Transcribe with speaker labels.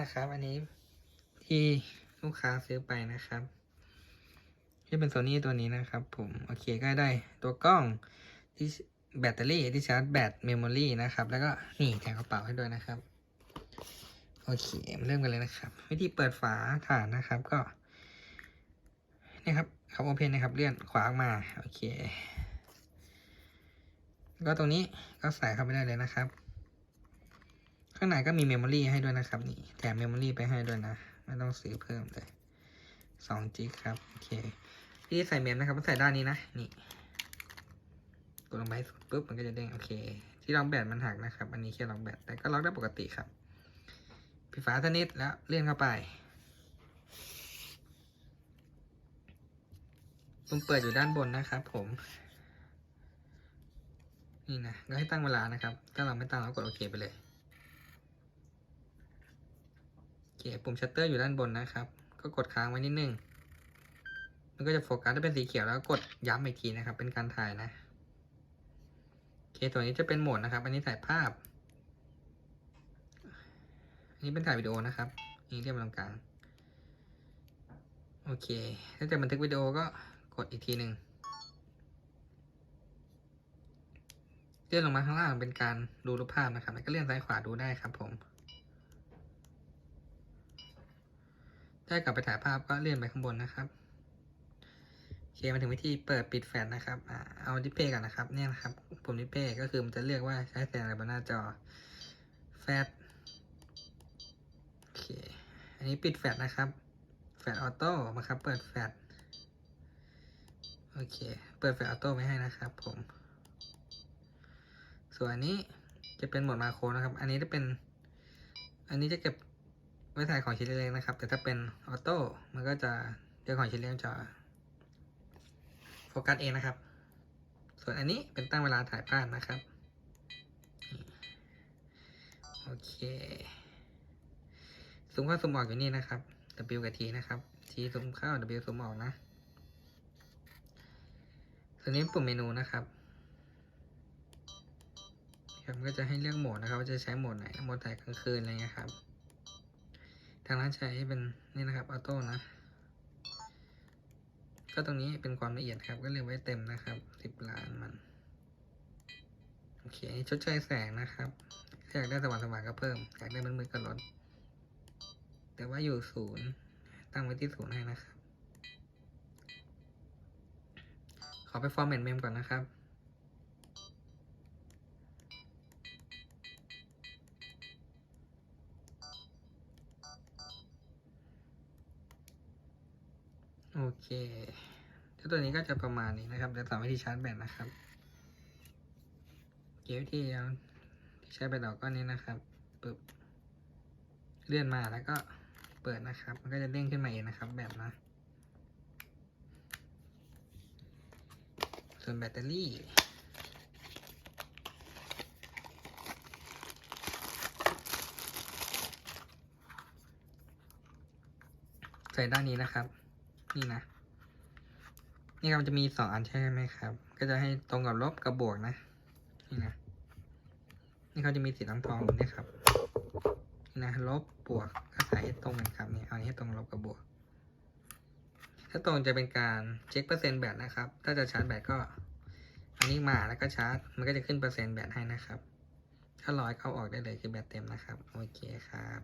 Speaker 1: นะครับ อันนี้ที่ลูกค้าซื้อไปนะครับที่เป็นโซนี่ตัวนี้นะครับผมโอเคก็ได้ตัวกล้องที่แบตเตอรี่ที่ชาร์จแบตเมมโมรีนะครับ แล้วก็นี่แถมกระเป๋าให้ด้วยนะครับ โอเคมาเริ่มกันเลยนะครับ วิธีเปิดฝาถ่านนะครับก็นี่ครับครับโอเพนนะครับเลื่อนขวาออกมาโอเค ก็ตรงนี้ก็ใส่เข้าไปได้เลยนะครับ ข้างในก็มีเมมโมรีให้ด้วยนะครับนี่แถมเมมโมรีไปให้ด้วยนะ ไม่ต้องซื้อเพิ่มเลยสองจิกครับ โอเคที่ใส่เมมนะครับก็ใส่ด้านนี้นะ นี่ กดลงไปสุดปุ๊บมันก็จะเด้งโอเค ที่ล็อกแบตมันหักนะครับ อันนี้แค่ล็อกแบตแต่ก็ล็อกได้ปกติครับปิดฝาสนิทแล้วเลื่อนเข้าไปปุ่มเปิดอยู่ด้านบนนะครับผม นี่นะก็ให้ตั้งเวลานะครับ ถ้าเราไม่ตั้งเรากดโอเคไปเลย โอเค ปุ่มชัตเตอร์อยู่ด้านบนนะครับ ก็กดค้างไว้นิดนึง มันก็จะโฟกัสถ้าเป็นสีเขียวแล้วกกดย้ำอีกทีนะครับ เป็นการถ่ายนะโอเคตัวนี้จะเป็นโหมดนะครับ อันนี้ถ่ายภาพ อันนี้เป็นถ่ายวิดีโอนะครับอันนี้เรียกมาตรงกลางโอเค ถ้าจะบันทึกวิดีโอก็กดอีกทีหนึ่งเลื่อนลงมาข้างล่างเป็นการดูรูปภาพนะครับแล้วก็เลื่อนซ้ายขวาดูได้ครับผม ถ้ากลับไปถ่ายภาพก็เลื่อนไปข้างบนนะครับโอเคมาถึงวิธีเปิดปิดแฟลชนะครับเอาดิสเพย์กันนะครับเนี่ยนะครับปุ่มดิสเพย์ก็คือมันจะเลือกว่าใช้แสงอะไรบนหน้าจอแฟลชโอเคอันนี้ปิดแฟลชนะครับแฟลชออโต้มาครับเปิดแฟลชโอเค เปิดแฟลชออโต้ไม่ให้นะครับผม ส่วนอันนี้จะเป็นโหมดมาโครนะครับ อันนี้จะเป็น อันนี้จะเก็บ ไว้ถ่ายของชิ้นเล็กๆนะครับ แต่ถ้าเป็นออโต้มันก็จะเรื่องของชิ้นเล็กจะโฟกัสเองนะครับ ส่วนอันนี้เป็นตั้งเวลาถ่ายภาพนะครับ โอเคซูมเข้าซูมออกอยู่นี่นะครับ W กับ T นะครับ T ซูมเข้า W ซูมออกนะส่วนนี้ปุ่มเมนูนะครับครับมันก็จะให้เลือกโหมดนะครับว่าจะใช้โหมดไหนโหมดถ่ายกลางคืนอะไรเงี้ยครับ ทางร้านใช้เป็นนี่นะครับออโต้นะ ก็ตรงนี้เป็นความละเอียดครับ ก็เลือกไว้เต็มนะครับสิบล้านมันโอเคชดเชยแสงนะครับถ้าอยากได้สว่างสว่างๆก็เพิ่มอยากได้มืดๆก็ลดแต่ว่าอยู่ศูนย์ตั้งไว้ที่ศูนย์ให้นะครับ ขอไปฟอร์แมตเมมก่อนนะครับ โอเคเจ้าตัวนี้ก็จะประมาณนี้นะครับจะสอนวิธีชาร์จแบตนะครับเกี่ยววิธีที่ใช้แบตออกก้อนนี้นะครับปึ๊บเลื่อนมาแล้วก็เปิดนะครับ มันก็จะเด้งขึ้นมาเองนะครับ แบบนะ ส่วนแบตเตอรี่ใส่ด้านนี้นะครับ นี่นะ นี่ครับจะมีสองอันใช่ไหมครับ ก็จะให้ตรงกับลบกับบวกนะ นี่นะ นี่เขาจะมีสีทองทองนี่ครับนี่นะลบบวกก็ใส่ให้ตรงกันครับนี่เอาให้ตรงลบกับบวก ถ้าตรงจะเป็นการเช็คเปอร์เซ็นต์แบตนะครับ ถ้าจะชาร์จแบตก็ อันนี้มาแล้วก็ชาร์จ มันก็จะขึ้นเปอร์เซ็นต์แบตให้นะครับ ถ้าร้อยเข้าออกได้เลยคือแบตเต็มนะครับ โอเคครับ